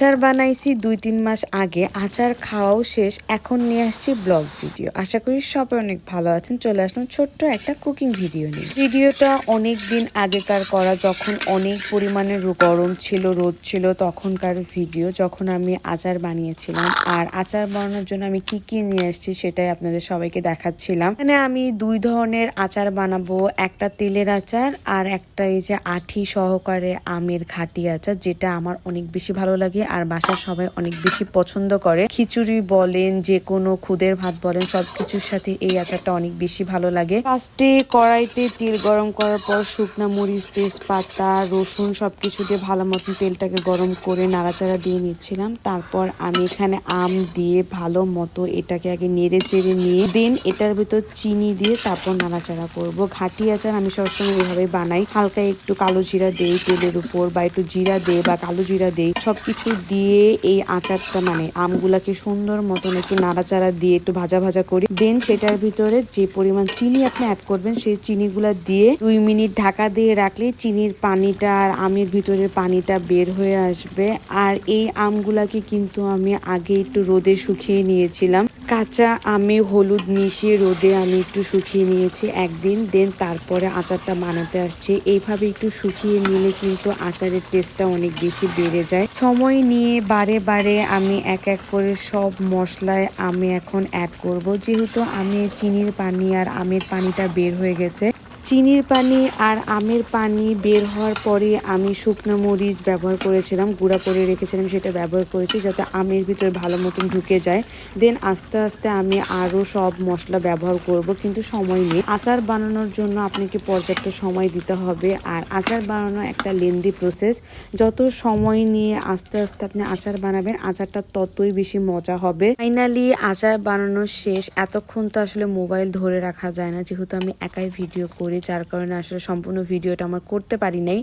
আচার বানাইছি দুই তিন মাস আগে। আচার খাওয়াও শেষ, এখন নিয়ে আসছি ব্লগ ভিডিও। আশা করি সবাই অনেক ভালো আছেন। চলে আসলাম ছোট্ট একটা কুকিং ভিডিও নিয়ে। ভিডিওটা অনেক দিন আগেকার করা, যখন অনেক পরিমাণে গরম ছিল, রোদ ছিল, তখনকার ভিডিও যখন আমি আচার বানিয়েছিলাম। আর আচার বানানোর জন্য আমি কি কি নিয়ে আসছি সেটাই আপনাদের সবাইকে দেখাচ্ছিলাম। এখানে আমি দুই ধরনের আচার বানাবো। একটা তেলের আচার আর একটা এই যে আঠি সহকারে আমের ঘাটি আচার, যেটা আমার অনেক বেশি ভালো লাগে। আর বাসার সবাই অনেক বেশি পছন্দ করে। খিচুড়ি বলেন, যে কোনো খুদের ভাত বলেন, সবকিছুর সাথে এই আচারটা অনেক বেশি ভালো লাগে। ফার্স্টে কড়াইতে তেল গরম করার পর শুকনো মরিচ, তেজপাতা, রসুন সবকিছু দিয়ে ভালো মতন তেলটাকে গরম করে নাড়াচাড়া দিয়ে নিচ্ছিলাম। তারপর আমি এখানে আম দিয়ে ভালো মতো এটাকে আগে নেড়ে চেড়ে নিয়ে, দেন এটার ভিতর চিনি দিয়ে তারপর নাড়াচাড়া করব। ঘাটি আচার আমি সবসময় এভাবে বানাই। হালকা একটু কালো জিরা দেই তেলের উপর, বা একটু জিরা দেই, বা কালো জিরা দেই সবকিছু দিয়ে এই আচারটা মানে আমগুলাকে সুন্দর মতন একটু নাড়াচাড়া দিয়ে একটু ভাজা ভাজা করি। দেন সেটার ভিতরে যে পরিমাণ চিনি আপনি অ্যাড করবেন, সেই চিনিগুলা দিয়ে দুই মিনিট ঢাকা দিয়ে রাখলে চিনির পানিটা আর আমের ভিতরের পানিটা বের হয়ে আসবে। আর এই আমগুলাকে কিন্তু আমি আগে একটু রোদে শুকিয়ে নিয়েছিলাম। কাঁচা, আমে হলুদ মিশিয়ে রোদে আমি একটু শুকিয়ে নিয়েছি একদিন, দেন তারপরে আচারটা বানাতে আসছি। এইভাবে একটু শুকিয়ে নিলে কিন্তু আচারের টেস্টটা অনেক বেশি বেড়ে যায়। সময় নিয়ে বারে বারে আমি এক এক করে সব মশলায় আমি এখন অ্যাড করব। যেহেতু আমি চিনির পানি আর আমের পানিটা বের হয়ে গেছে চিনির পানি আর আমের পানি বের হওয়ার পরে আমি শুকনো মরিচ ব্যবহার করেছিলাম, গুঁড়া করে রেখেছিলাম, সেটা ব্যবহার করেছি যাতে আমের ভিতরে ভালো মতন ঢুকে যায়। দেন আস্তে আস্তে আমি আরও সব মশলা ব্যবহার করব, কিন্তু সময় নেই। আচার বানানোর জন্য আপনাকে পর্যাপ্ত সময় দিতে হবে আর আচার বানানো একটা লেন্দি প্রসেস যত সময় নিয়ে আস্তে আস্তে আপনি আচার বানাবেন, আচারটা ততই বেশি মজা হবে। ফাইনালি আচার বানানো শেষ। এতক্ষণ তো আসলে মোবাইল ধরে রাখা যায় না, যেহেতু আমি একাই ভিডিও করি। যার কারণে আসলে সম্পূর্ণ ভিডিওটা আমার করতে পারি নাই।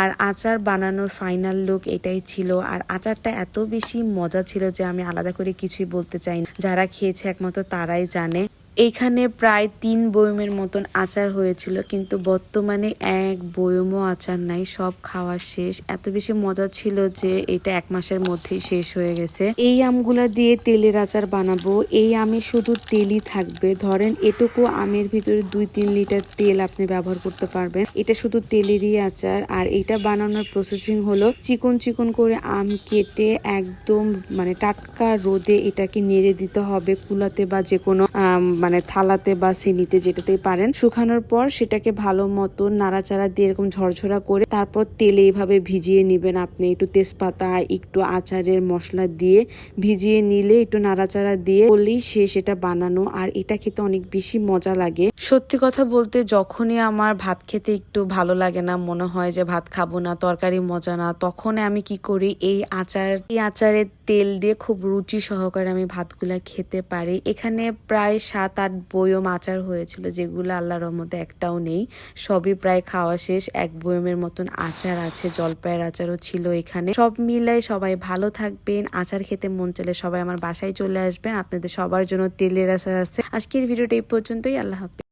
আর আচার বানানোর ফাইনাল লুক এটাই ছিল। আর আচারটা এত বেশি মজা ছিল যে আমি আলাদা করে কিছুই বলতে চাই যারা খেয়েছে একমাত্র তারাই জানে। এইখানে প্রায় তিন বয়মের মতন আচার হয়েছিল, কিন্তু বর্তমানে এক বয়মও আচার নাই, সব খাওয়া শেষ। এত বেশি মজা ছিল যে এটা এক মাসের মধ্যেই শেষ হয়ে গেছে। এই আমগুলা দিয়ে তেলের আচার বানাবো। এই আমে শুধু তেলই থাকবে। ধরেন এটুকু আমের ভিতরে দুই তিন লিটার তেল আপনি ব্যবহার করতে পারবেন। এটা শুধু তেলেরই আচার। আর এটা বানানোর প্রসেসিং হলো চিকন চিকন করে আম কেটে একদম মানে টাটকা রোদে এটাকে নেড়ে দিতে হবে, কুলাতে বা যে কোনো মানে থালাতে বা সিনিতে যেটাতেই পারেন, শুকানোর পর সেটাকে ভালো মতো নাড়াচাড়া দিয়ে এরকম ঝরঝরা করে তারপর তেলে এইভাবে ভিজিয়ে নেবেন আপনি। একটু তেজপাতা, একটু আচারের মশলা দিয়ে ভিজিয়ে নিলে একটু নাড়াচাড়া দিয়ে করলেই সে সেটা বানানো আর এটা খেতে অনেক বেশি মজা লাগে। সত্যি কথা বলতে যখনই আমার ভাত খেতে একটু ভালো লাগে না, মনে হয় যে ভাত খাব না, তরকারি মজা না, তখন আমি কি করি, এই আচার, এই আচারের তেল দিয়ে খুব রুচি সহকারে আমি ভাতগুলা খেতে পারি। এখানে প্রায় সাত আট বয়ম আচার হয়েছিল, যেগুলো আল্লাহর রহমতে একটাও নেই। সবই প্রায় খাওয়া শেষ। এক বয়মের মতন আচার আছে, জলপাইয়ের আচারও ছিল এখানে। সব মিলাই সবাই ভালো থাকবেন। আচার খেতে মন চলে সবাই আমার বাসায় চলে আসবেন। আপনাদের সবার জন্য তেলের আচার আছে। আজকের ভিডিওটা এই পর্যন্তই। আল্লাহ হাফিজ।